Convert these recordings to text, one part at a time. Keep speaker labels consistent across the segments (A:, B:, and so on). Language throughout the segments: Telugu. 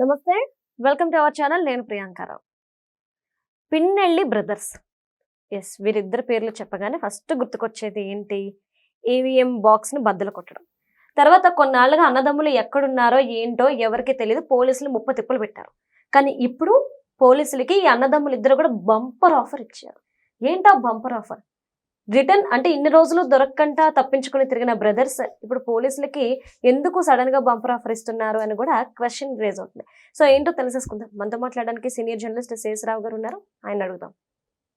A: నమస్తే. వెల్కమ్ టు అవర్ ఛానల్ నేను ప్రియాంకారావు పిన్నెళ్ళి బ్రదర్స్. ఎస్ వీరిద్దరు పేర్లు చెప్పగానే ఫస్ట్ గుర్తుకొచ్చేది ఏంటి? ఈవీఎం బాక్స్ని బద్దలు కొట్టడం. తర్వాత కొన్నాళ్ళుగా అన్నదమ్ములు ఎక్కడున్నారో ఏంటో ఎవరికి తెలియదు పోలీసులు ముప్ప తిప్పులు పెట్టారు. కానీ ఇప్పుడు పోలీసులకి ఈ అన్నదమ్ములు ఇద్దరు కూడా బంపర్ ఆఫర్ ఇచ్చారు. ఏంటా బంపర్ ఆఫర్ రిటర్న్ అంటే ఇన్ని రోజులు దొరక్కంట తప్పించుకుని తిరిగిన బ్రదర్స్ ఇప్పుడు పోలీసులకి ఎందుకు సడన్గా బంపర్ ఆఫర్ ఇస్తున్నారు అని కూడా క్వశ్చన్ రేజ్ అవుతుంది. సో ఏంటో తెలిసేసుకుందాం. మనతో మాట్లాడడానికి సీనియర్ జర్నలిస్ట్ శేషరావు గారు ఉన్నారు. ఆయన అడుగుదాం.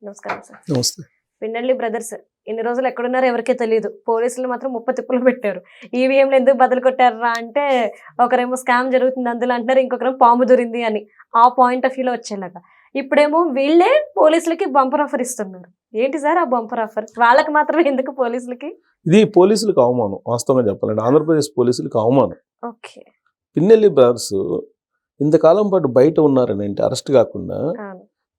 A: నమస్కారం సార్.
B: నమస్తే.
A: పిన్నెల్లి బ్రదర్స్ ఇన్ని రోజులు ఎక్కడున్నారో ఎవరికీ తెలియదు పోలీసులు మాత్రం ముప్ప తిప్పులు పెట్టారు. ఈవీఎంలు ఎందుకు బదులు కొట్టారా అంటే ఒకరేమో స్కామ్ జరుగుతుంది అందులో అంటారు ఇంకొకరేమో పాము దొరింది అని. ఆ పాయింట్ ఆఫ్ వ్యూలో వచ్చేలాగా. ఇప్పుడేమో వీళ్ళే పోలీసులకి బంపర్ ఆఫర్ ఇస్తున్నారు. ఏంటి సార్ ఆ బంపర్ ఆఫర్? వాళ్ళకి మాత్రమే ఎందుకు పోలీసులకి?
B: ఇది పోలీసులకు అవమానం వాస్తవంగా చెప్పాలంటే ఆంధ్రప్రదేశ్ పోలీసులకు అవమానం.
A: ఓకే.
B: పిన్నెల్లి బ్రదర్స్ ఇంతకాలం పాటు బయట ఉన్నారని అంటే అరెస్ట్ కాకుండా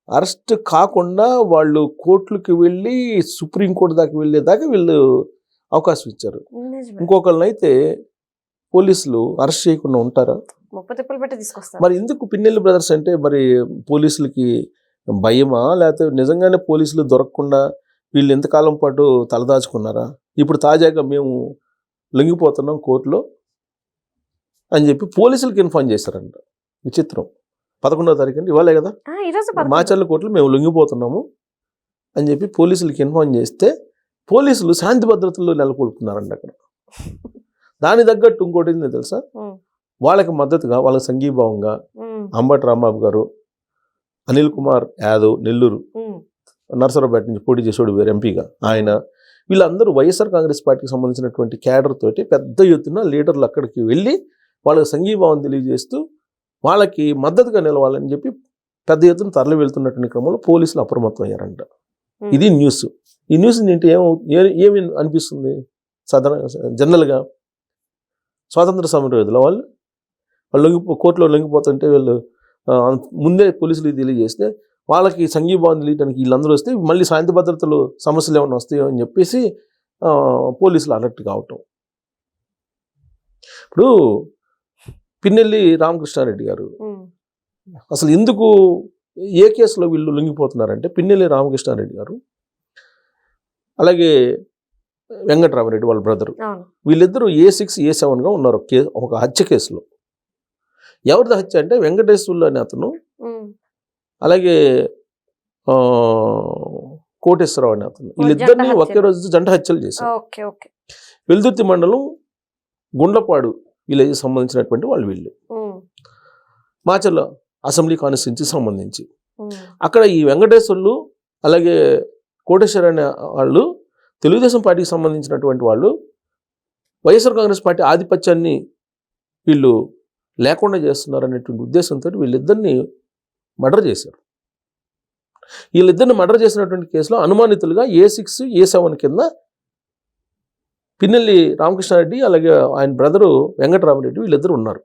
B: అరెస్ట్ కాకుండా వాళ్ళు కోర్టులకు వెళ్ళి సుప్రీంకోర్టు దాకా వెళ్ళేదాకా వీళ్ళు అవకాశం ఇచ్చారు.
A: నిజమే.
B: ఇంకొకళ్ళని అయితే పోలీసులు అరెస్ట్ చేయకుండా ఉంటారా? మరి ఎందుకు పిన్నెల్లి బ్రదర్స్ అంటే మరి పోలీసులకి భయమా? లేకపోతే నిజంగానే పోలీసులు దొరకకుండా వీళ్ళు ఎంతకాలం పాటు తలదాచుకున్నారా? ఇప్పుడు తాజాగా మేము లొంగిపోతున్నాం కోర్టులో అని చెప్పి పోలీసులకి ఇన్ఫార్మ్ చేశారంట. విచిత్రం. పదకొండవ తారీఖు అంటే ఇవాళే కదా. మాచర్ల కోర్టులో మేము లొంగిపోతున్నాము అని చెప్పి పోలీసులకి ఇన్ఫార్మ్ చేస్తే పోలీసులు శాంతి భద్రతల్లో నెలకొల్పుతున్నారంట అక్కడ. దాని తగ్గట్టు ఇంకోటి తెలుసా? వాళ్ళకి మద్దతుగా వాళ్ళకి సంఘీభావంగా అంబటి రాంబాబు గారు అనిల్ కుమార్ యాదవ్ నెల్లూరు
A: ఉమ్,
B: నర్సరావుపేట నుంచి పోటీ చేసాడు వేరు ఎంపీగా. ఆయన వీళ్ళందరూ వైఎస్ఆర్ కాంగ్రెస్ పార్టీకి సంబంధించినటువంటి క్యాడర్ తోటి పెద్ద ఎత్తున లీడర్లు అక్కడికి వెళ్ళి వాళ్ళకి సంఘీభావం తెలియజేస్తూ వాళ్ళకి మద్దతుగా నిలవాలని చెప్పి పెద్ద ఎత్తున తరలి వెళ్తున్నటువంటి క్రమంలో పోలీసులు అప్రమత్తం అయ్యారంట. ఇది న్యూస్. ఈ న్యూస్ ఏంటి? ఏమో ఏ- ఏమి అనిపిస్తుంది? సాధారణ జనరల్గా స్వాతంత్ర సమరయోధుల వాళ్ళు? వాళ్ళు లొంగిపో కోర్టులో లొంగిపోతుంటే వీళ్ళు ముందే పోలీసులకు తెలియజేస్తే వాళ్ళకి సంఘీభావం తెలియడానికి వీళ్ళందరూ వస్తే మళ్ళీ శాంతి భద్రతలు సమస్యలు ఏమైనా వస్తాయో అని చెప్పేసి పోలీసులు అలర్ట్ కావటం. ఇప్పుడు పిన్నెల్లి రామకృష్ణారెడ్డి గారు అసలు ఎందుకు ఏ కేసులో వీళ్ళు లొంగిపోతున్నారంటే పిన్నెల్లి రామకృష్ణారెడ్డి గారు అలాగే వెంకటరామరెడ్డి వాళ్ళ బ్రదరు. వీళ్ళిద్దరూ ఏ సిక్స్ ఏ సెవెన్గా ఉన్నారు ఒక హత్య కేసులో. ఎవరిది హత్య అంటే వెంకటేశ్వర్లు అనే అతను అలాగే కోటేశ్వరరావు అనే అతను. వీళ్ళిద్దరిని. ఒకే రోజు జంట హత్యలు చేశారు.
A: Okay okay.
B: వెల్దుర్తి మండలం గుండ్లపాడు విలేజ్ సంబంధించినటువంటి వాళ్ళు వీళ్ళు. మాచర్ల అసెంబ్లీ కాన్స్టిట్యున్సీ సంబంధించి. అక్కడ ఈ వెంకటేశ్వర్లు అలాగే కోటేశ్వర అనే వాళ్ళు తెలుగుదేశం పార్టీకి సంబంధించినటువంటి వాళ్ళు వైఎస్ఆర్ కాంగ్రెస్ పార్టీ ఆధిపత్యాన్ని వీళ్ళు లేకుండా చేస్తున్నారు అనేటువంటి ఉద్దేశంతో వీళ్ళిద్దరిని మర్డర్ చేశారు. వీళ్ళిద్దరిని మర్డర్ చేసినటువంటి కేసులో అనుమానితులుగా ఏ సిక్స్ ఏ సెవెన్ కింద పిన్నెల్లి రామకృష్ణారెడ్డి అలాగే ఆయన బ్రదరు వెంకటరామరెడ్డి వీళ్ళిద్దరు ఉన్నారు.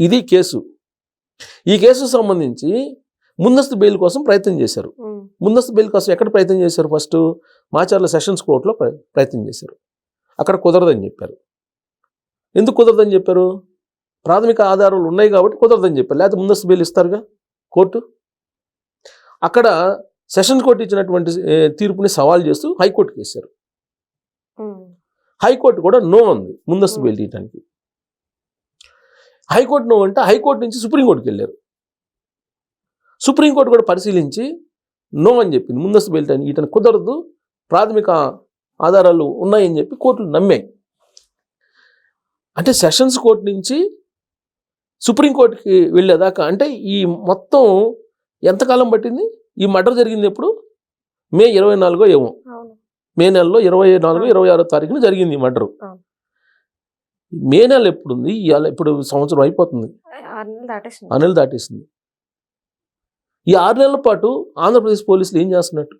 B: ఇది కేసు. ఈ కేసుకు సంబంధించి ముందస్తు బెయిల్ కోసం ప్రయత్నం చేశారు. ముందస్తు బెయిల్ కోసం ఎక్కడ ప్రయత్నం చేశారు? ఫస్ట్ మాచర్ల సెషన్స్ కోర్టులో ప్ర- ప్రయత్నం చేశారు. అక్కడ కుదరదని చెప్పారు. ఎందుకు కుదరదని చెప్పారు? ప్రాథమిక ఆధారాలు ఉన్నాయి కాబట్టి కుదరదని చెప్పారు. లేకపోతే ముందస్తు బెయిల్ ఇస్తారుగా కోర్టు? అక్కడ సెషన్స్ కోర్టు ఇచ్చినటువంటి తీర్పుని సవాల్ చేస్తూ హైకోర్టుకి వేశారు. హైకోర్టు కూడా నో ఉంది ముందస్తు. బెయిల్ ఇవ్వడానికి హైకోర్టు నో అంటే హైకోర్టు నుంచి సుప్రీంకోర్టుకి వెళ్ళారు. సుప్రీంకోర్టు కూడా పరిశీలించి నో అని చెప్పింది. ముందస్తు బెయిల్ ఇతను కుదరదు ప్రాథమిక ఆధారాలు ఉన్నాయని చెప్పి కోర్టులు నమ్మాయి. అంటే సెషన్స్ కోర్టు నుంచి సుప్రీంకోర్టుకి వెళ్ళేదాకా అంటే ఈ మొత్తం ఎంతకాలం పట్టింది? ఈ మర్డర్ జరిగింది ఎప్పుడు? మే ఇరవై నాలుగో ఏమో. మే నెలలో ఇరవై నాలుగు ఇరవై ఆరో తారీఖున జరిగింది ఈ మర్డర్. మే నెల ఎప్పుడుంది? ఇవాళ ఇప్పుడు సంవత్సరం అయిపోతుంది.
A: ఆరు నెలలు దాటేసింది.
B: ఆ నెల దాటేసింది. ఈ ఆరు నెలల పాటు ఆంధ్రప్రదేశ్ పోలీసులు ఏం చేస్తున్నట్టు?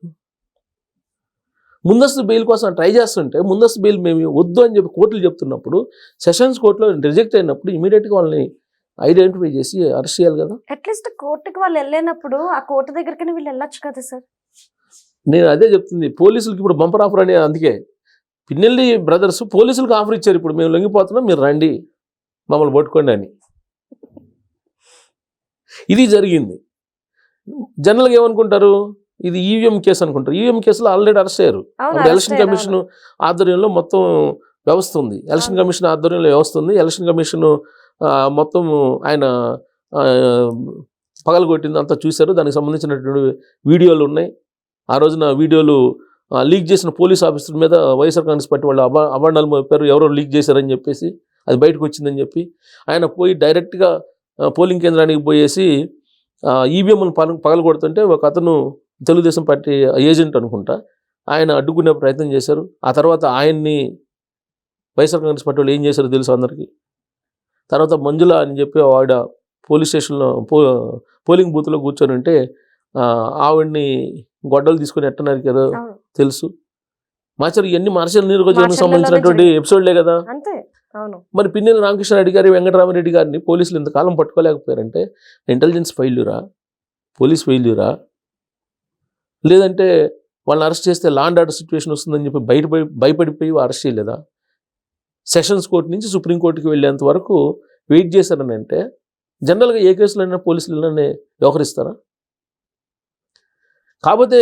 B: ముందస్తు బెయిల్ కోసం ట్రై చేస్తుంటే ముందస్తు బెయిల్ మేము వద్దు అని చెప్పి కోర్టులు చెప్తున్నప్పుడు సెషన్స్ కోర్టులో రిజెక్ట్ అయినప్పుడు ఇమీడియట్గా వాళ్ళని ఐడెంటిఫై చేసి అరెస్ట్ చేయాలి కదా.
A: అట్లీస్ట్ కోర్టుకి వాళ్ళు వెళ్ళినప్పుడు ఆ కోర్టు దగ్గరికి వీళ్ళు వెళ్ళొచ్చు కదా సార్.
B: నేను అదే చెప్తుంది పోలీసులకి ఇప్పుడు బంపర్ ఆఫర్ అనే అందుకే. పిన్నెల్లి బ్రదర్స్ పోలీసులకు ఆఫర్ ఇచ్చారు ఇప్పుడు మేము లొంగిపోతున్నాం మీరు రండి మమ్మల్ని పట్టుకోండి అని. ఇది జరిగింది. జనరల్గా ఏమనుకుంటారు? ఇది ఈవీఎం కేసు అనుకుంటారు. ఈవీఎం కేసులో ఆల్రెడీ అరెస్ట్ అయ్యారు. ఎలక్షన్ కమిషన్ ఆధ్వర్యంలో మొత్తం వ్యవస్థ ఉంది. ఎలక్షన్. కమిషన్ ఆధ్వర్యంలో వ్యవస్థ ఉంది. ఎలక్షన్ కమిషన్ మొత్తం ఆయన పగలగొట్టింది అంతా చూశారు. దానికి సంబంధించినటువంటి వీడియోలు ఉన్నాయి. ఆ రోజున వీడియోలు లీక్ చేసిన పోలీస్ ఆఫీసర్ మీద వైఎస్ఆర్ కాంగ్రెస్ పార్టీ వాళ్ళు అబా అభాండాలు మోపారు. ఎవరో లీక్ చేశారని చెప్పేసి అది బయటకు వచ్చిందని చెప్పి ఆయన పోయి డైరెక్ట్గా పోలింగ్ కేంద్రానికి పోయేసి ఈవీఎంను పగలగొడుతుంటే ఒక అతను తెలుగుదేశం పార్టీ ఏజెంట్ అనుకుంటా ఆయన అడ్డుకునే ప్రయత్నం చేశారు. ఆ తర్వాత ఆయన్ని వైఎస్ఆర్ కాంగ్రెస్ పార్టీ వాళ్ళు ఏం చేశారో తెలుసు అందరికీ? తర్వాత మంజుల అని చెప్పి ఆవిడ పోలీస్ స్టేషన్లో పో పోలింగ్ బూత్లో కూర్చొని ఉంటే ఆవిడ్ని గొడ్డలు తీసుకొని ఎట్ట నరికారో
A: అవును.
B: తెలుసు. మాచర్ ఇవన్నీ మార్షల్ నీరుగోజానికి సంబంధించినటువంటి. ఎపిసోడ్లే కదా.
A: అంతే అవును.
B: మరి పిన్నెల రామకృష్ణారెడ్డి గారి వెంకటరామరెడ్డి గారిని పోలీసులు ఇంతకాలం పట్టుకోలేకపోయారంటే ఇంటెలిజెన్స్ ఫెయిల్యూరా? పోలీస్ ఫెయిల్యూరా? లేదంటే వాళ్ళని అరెస్ట్ చేస్తే లాండ్ ఆర్డర్ సిచ్యువేషన్ వస్తుందని చెప్పి బయట భయపడిపోయి అరెస్ట్ చేయలేదా? సెషన్స్ కోర్టు నుంచి సుప్రీంకోర్టుకి వెళ్ళేంత వరకు వెయిట్ చేశారని అంటే జనరల్గా ఏ కేసులైనా పోలీసులనే వ్యవహరిస్తారా? కాకపోతే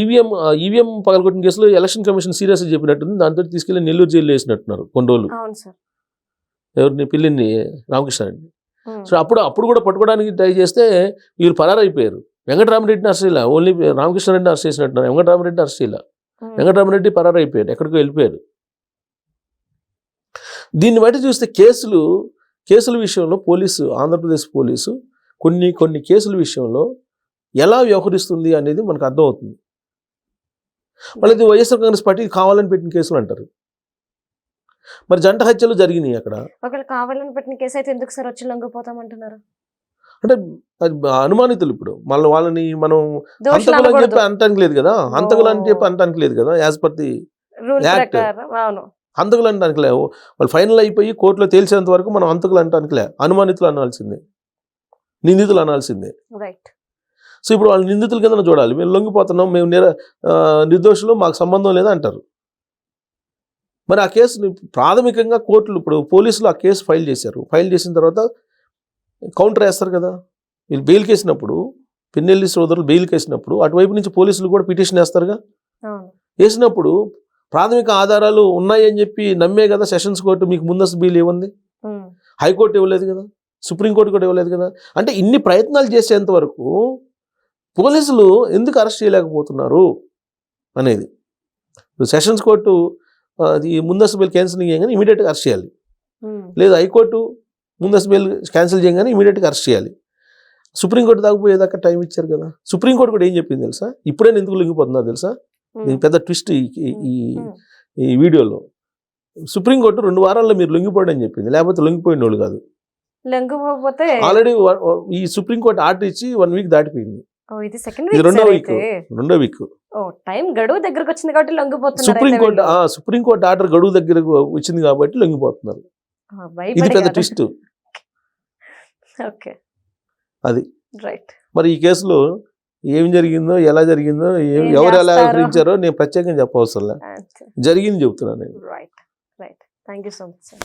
B: ఈవీఎం ఈవీఎం పగలగొట్టిన కేసులో ఎలక్షన్ కమిషన్ సీరియస్గా చెప్పినట్టుంది. దాంతో తీసుకెళ్ళి నెల్లూరు జైల్లో వేసినట్టున్నారు కొన్ని రోజులు. ఎవరిని పిల్లిని రామకృష్ణారెడ్డి. సో అప్పుడు అప్పుడు కూడా పట్టుకోవడానికి ట్రై చేస్తే వీళ్ళు పరారైపోయారు. వెంకటరామరెడ్డిని అరెస్ట్ చేయాల. ఓన్లీ రామకృష్ణారెడ్డిని అరెస్ట్ చేసినట్టున్నారు. వెంకటరామరెడ్డిని అరెస్ట్ చేయాల. వెంకటరామరెడ్డి పరారైపోయాడు. ఎక్కడికో వెళ్ళిపోయారు దీన్ని బట్టి చూస్తే కేసులు కేసుల విషయంలో పోలీసు ఆంధ్రప్రదేశ్ పోలీసు కొన్ని కొన్ని కేసుల విషయంలో ఎలా వ్యవహరిస్తుంది అనేది మనకు అర్థమవుతుంది. మళ్ళీ వైఎస్ఆర్ కాంగ్రెస్ పార్టీ కావాలని పెట్టిన కేసులు అంటారు. మరి జంట హత్యలు జరిగినాయి అక్కడ.
A: ఒకవేళ కావాలని పెట్టిన కేసు అయితే ఎందుకు సార్ వచ్చి లొంగిపోతామంటున్నారు?
B: అంటే అది అనుమానితులు ఇప్పుడు. మళ్ళీ వాళ్ళని మనం హంతకులు అని చెప్పి అనటానికి లేదు కదా. హంతకులు అని చెప్పి అనటానికి లేదు కదా యాజ్ పర్ ది హంతకులు అనడానికి లేవు. వాళ్ళు ఫైనల్ అయిపోయి కోర్టులో తేల్చేంత వరకు మనం హంతకులు అనటానికి లే అనుమానితులు అనాల్సిందే. నిందితులు అనాల్సిందే.
A: రైట్
B: సో ఇప్పుడు వాళ్ళు నిందితుల కింద చూడాలి. మేము లొంగిపోతున్నాం మేము నిర నిర్దోషులు మాకు సంబంధం లేదా అంటారు మరి ఆ కేసుని ప్రాథమికంగా కోర్టులు ఇప్పుడు పోలీసులు ఆ కేసు ఫైల్ చేశారు. ఫైల్ చేసిన తర్వాత కౌంటర్ వేస్తారు కదా. వీళ్ళు బెయిల్ కేసినప్పుడు పిన్నెల్లి సోదరులు బెయిల్ కేసినప్పుడు అటువైపు నుంచి పోలీసులు కూడా పిటిషన్ వేస్తారుగా? వేసినప్పుడు ప్రాథమిక ఆధారాలు ఉన్నాయని చెప్పి నమ్మే కదా సెషన్స్ కోర్టు మీకు ముందస్తు బెయిల్ ఇవ్వండి. హైకోర్టు ఇవ్వలేదు కదా సుప్రీంకోర్టు కూడా ఇవ్వలేదు కదా. అంటే ఇన్ని ప్రయత్నాలు చేసేంత వరకు పోలీసులు ఎందుకు అరెస్ట్ చేయలేకపోతున్నారు అనేది. సెషన్స్ కోర్టు అది ముందస్తు బెయిల్ క్యాన్సిల్ చేయగానే ఇమీడియట్గా అరెస్ట్ చేయాలి. లేదు హైకోర్టు ముందస్తు బెయిల్ క్యాన్సిల్ చేయగానే ఇమీడియట్గా అరెస్ట్ చేయాలి. సుప్రీంకోర్టు దాకా పోయేదాకా టైం ఇచ్చారు కదా. సుప్రీంకోర్టు కూడా ఏం చెప్పింది తెలుసా? ఇప్పుడే ఎందుకు లొంగిపోతుందో తెలుసా? పెద్ద ట్విస్ట్ ఈ ఈ- వీడియోలో. సుప్రీంకోర్టు రెండు వారాల్లో మీరు లొంగిపోండి అని చెప్పింది. లేకపోతే లొంగిపోయిన వాళ్ళు కాదు.
A: లొంగిపోతే
B: ఆల్రెడీ ఈ సుప్రీంకోర్టు ఆర్డర్ ఇచ్చి వన్ వీక్ దాటిపోయింది.
A: ఓ ఇది సెకండ్
B: ఇది
A: వీక్
B: రెండో వీక్ రెండో వీక్.
A: ఓ టైం గడువు దగ్గరకు వచ్చింది కాబట్టి లొంగిపోతున్నారు
B: సుప్రీంకోర్టు ఆర్డర్ గడువు దగ్గరకు వచ్చింది కాబట్టి లొంగిపోతున్నారు. ఇది పెద్ద. ట్విస్ట్.
A: ఓకే.
B: అది.
A: రైట్.
B: మరి ఈ కేసులో ఏం జరిగిందో ఎలా జరిగిందో ఎవరు ఎలా? వ్యవహరించారో నేను ప్రత్యేకంగా చెప్పవసరం జరిగింది చెప్తున్నాను నేను.
A: Right right thank you so much sir